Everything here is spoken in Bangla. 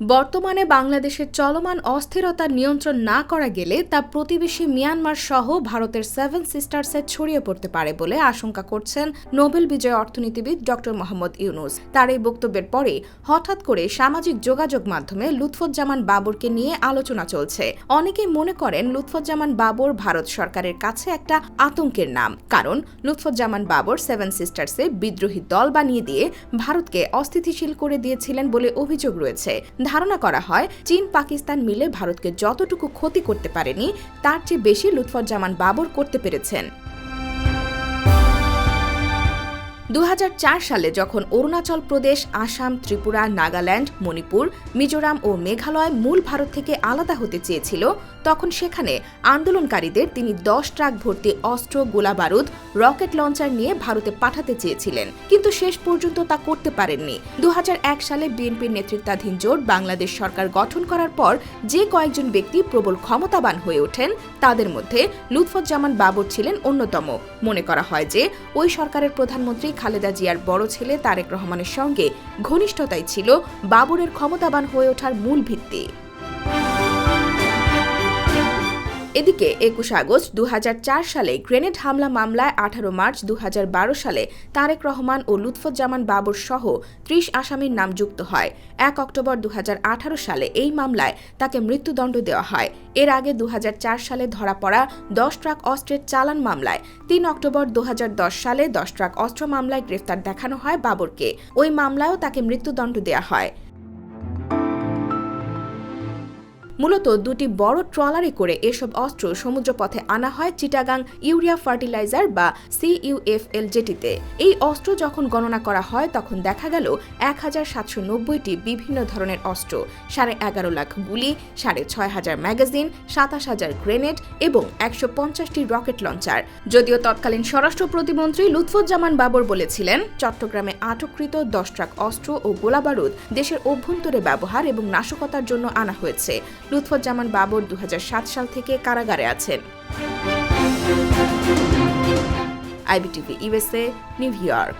বর্তমানে বাংলাদেশের চলমান অস্থিরতা নিয়ন্ত্রণ না করা গেলে তা প্রতিবেশী মিয়ানমার সহ ভারতের সেভেন সিস্টার্সে ছড়িয়ে পড়তে পারে বলে আশঙ্কা করছেন নোবেল বিজয় অর্থনীতিবিদ ড মোহাম্মদ ইউনুস। তার এই বক্তব্যের পরে হঠাৎ করে সামাজিক যোগাযোগ মাধ্যমে লুৎফুজ্জামান বাবরকে নিয়ে আলোচনা চলছে। অনেকেই মনে করেন লুৎফুজ্জামান বাবর ভারত সরকারের কাছে একটা আতঙ্কের নাম। কারণ লুৎফুজ্জামান বাবর সেভেন সিস্টার্সে বিদ্রোহী দল বানিয়ে দিয়ে ভারতকে অস্থিতিশীল করে দিয়েছিলেন বলে অভিযোগ রয়েছে। ধারণা করা হয়, চীন পাকিস্তান মিলে ভারতকে যতটুকু ক্ষতি করতে পারেনি, তার চেয়ে বেশি লুৎফর জামান বাবর করতে পেরেছেন। দু হাজার চার সালে যখন অরুণাচল প্রদেশ, আসাম, ত্রিপুরা, নাগাল্যান্ড, মণিপুর, মিজোরাম ও মেঘালয় মূল ভারত থেকে আলাদা হতে চেয়েছিল, তখন সেখানে আন্দোলনকারীদের তিনি দশ ট্রাক ভর্তি অস্ত্র গোলাবারুদ রকেট লঞ্চার নিয়ে ভারতে পাঠাতে চেয়েছিলেন। কিন্তু শেষ পর্যন্ত তা করতে পারেননি। দু হাজার এক সালে বিএনপির নেতৃত্বাধীন জোট বাংলাদেশ সরকার গঠন করার পর যে কয়েকজন ব্যক্তি প্রবল ক্ষমতাবান হয়ে ওঠেন, তাদের মধ্যে লুৎফুজ্জামান বাবর ছিলেন অন্যতম। মনে করা হয় যে ওই সরকারের প্রধানমন্ত্রী খালেদা জিয়ার বড় ছেলে তারেক রহমানের সঙ্গে ঘনিষ্ঠতাই ছিল, বাবরের ক্ষমতাবান হয়ে ওঠার মূল ভিত্তি। এদিকে একুশ আগস্ট দু হাজার চার সালে গ্রেনেড হামলা মামলায় আঠারো মার্চ দু হাজার বারো সালে তারেক রহমান ও লুৎফুজ্জামান বাবর সহ ত্রিশ আসামির নাম যুক্ত হয়। এক অক্টোবর দু হাজার আঠারো সালে এই মামলায় তাকে মৃত্যুদণ্ড দেওয়া হয়। এর আগে দু হাজার চার সালে ধরা পড়া দশ ট্রাক অস্ত্রের চালান মামলায়, তিন অক্টোবর দু হাজার দশ সালে দশ ট্রাক অস্ত্র মামলায় গ্রেফতার দেখানো হয় বাবরকে। ওই মামলায়ও তাকে মৃত্যুদণ্ড দেওয়া হয়। মূলত দুটি বড় ট্রলারে করে এসব অস্ত্র সমুদ্রপথে আনা হয় চিটাগাং ইউরিয়া ফার্টিলাইজার বা সিইউএফএল জেটিতে এই অস্ত্র যখন গণনা করা হয়, তখন দেখা গেল এক হাজার সাতশো নব্বইটি বিভিন্ন ধরনের অস্ত্র, সাড়ে এগারো লাখ গুলি, সাড়ে ছয় হাজার ম্যাগাজিন, সাতাশ হাজার গ্রেনেড এবং একশো পঞ্চাশটি রকেট লঞ্চার। যদিও তৎকালীন স্বরাষ্ট্র প্রতিমন্ত্রী লুৎফুজ্জামান বাবর বলেছিলেন, চট্টগ্রামে আটককৃত দশ ট্রাক অস্ত্র ও গোলাবারুদ দেশের অভ্যন্তরে ব্যবহার এবং নাশকতার জন্য আনা হয়েছে। লুৎফুজ্জামান বাবর দু হাজার সাত সাল থেকে কারাগারে আছেন। IBTV USA New York.